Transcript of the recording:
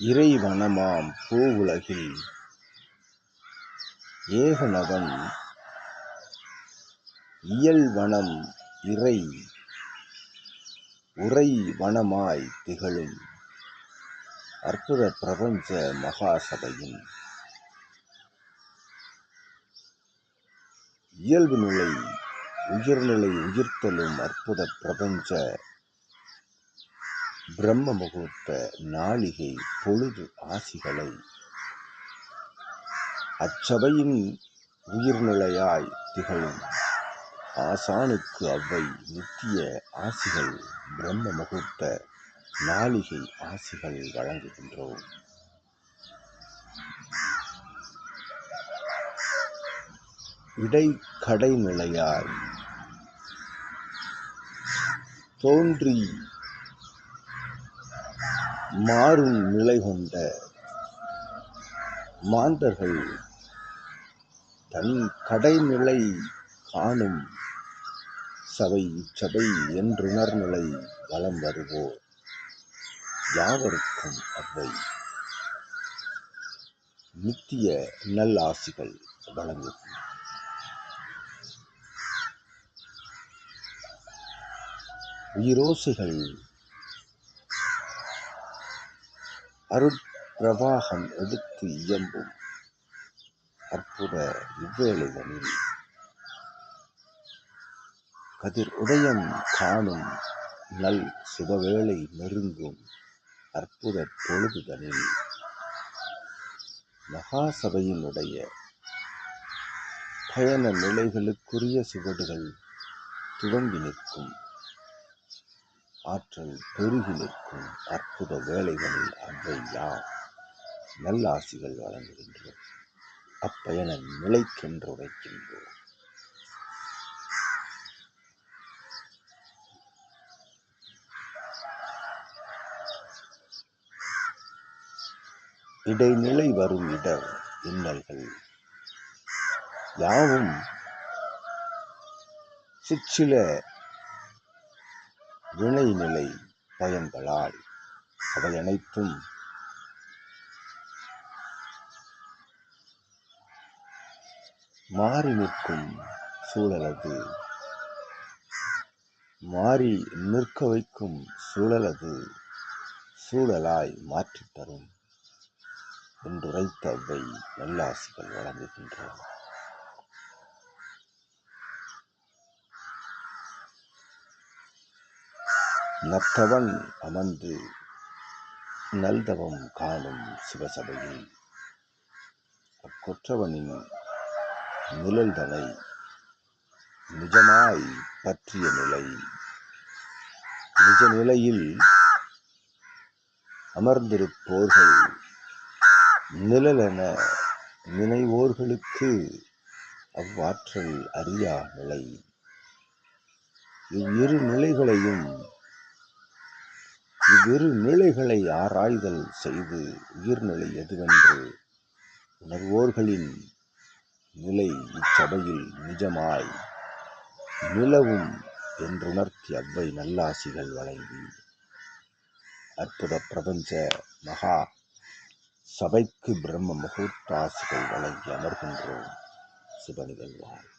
இறைவனமாம் பூவுலகில். ஏகனவன் இயல்வனம் இறை உறைவனமாய் திகழும் அற்புத பிரபஞ்ச மகாசபையின். இயல்புநிலை உயிர்நிலை உயிர்த்தலும் அற்புத பிரபஞ்ச பிரம்ம முகூர்த்த நாளிகை பொழுது ஆசிகளை. அச்சபையின் உயிர்நிலையாய் திகழும் ஆசானுக்கு அவ்வை நித்திய ஆசிகள் பிரம்ம முகூர்த்த நாளிகை ஆசிகள் வழங்குகின்றோம். இடைக்கடைநிலையாய் தோன்றி மாறும் நிலை கொண்ட மாந்தர்கள் தன் கடைநிலை காணும் சபை இச்சபை என்றுணர்நிலை வலம் வருவோர் யாவருக்கும் அவை நித்திய நல்லாசிகள் வழங்கும். உயிரோசைகள் அருட்பிரவாகம் எடுத்து இயம்பும் அற்புத இவ்வேளைகளில். கதிர் உதயம் காணும் நல் சுபவேளை நெருங்கும் அற்புத பொழுதுதனில். மகாசபையினுடைய பயண நிலைகளுக்குரிய சுவடுகள் துவங்கி நிற்கும். ஆற்றல் பெருகி நிற்கும் அற்புத வேலைகளில் அவை யார் நல்லாசிகள் வழங்குகின்றோம். அப்பயணம் நிலைக்கென்று உரைக்கின்றோம் இடைநிலை வரும் இடர் இன்னல்கள் யாவும் சிற்சில வினைநிலை பயன்களால் அவை அனைத்தும் மாறி நிற்கும் சூழலது. மாறி நிற்க வைக்கும் சூழலது சூழலாய் மாற்றித் தரும். என்றுரைத்த அவை நல்லாசிகள் வழங்குகின்றன. நற்றவன் அமர்ந்து நல்தவம் காணும் சிவசபையில். அக்கொற்றவனின் நிழல்தனை நிஜமாய் பற்றிய நிலை. நிஜ நிலையில் அமர்ந்திருப்போர்கள் நிழலென நினைவோர்களுக்கு அவ்வாற்றல் அறியா நிலை. இவ்விரு நிலைகளையும் இரு நிலைகளை ஆராய்தல் செய்து உயிர்நிலை எதுவென்று உணர்வோர்களின் நிலை இச்சபையில் நிஜமாய் நிலவும் என்றுணர்த்தி அவ்வை நல்லாசிகள் வழங்கி அற்புத பிரபஞ்ச மகா சபைக்கு பிரம்ம முகூர்த்தாசிகள் வழங்கி அமர்கின்றோம். சுப நிகழ்வாய்.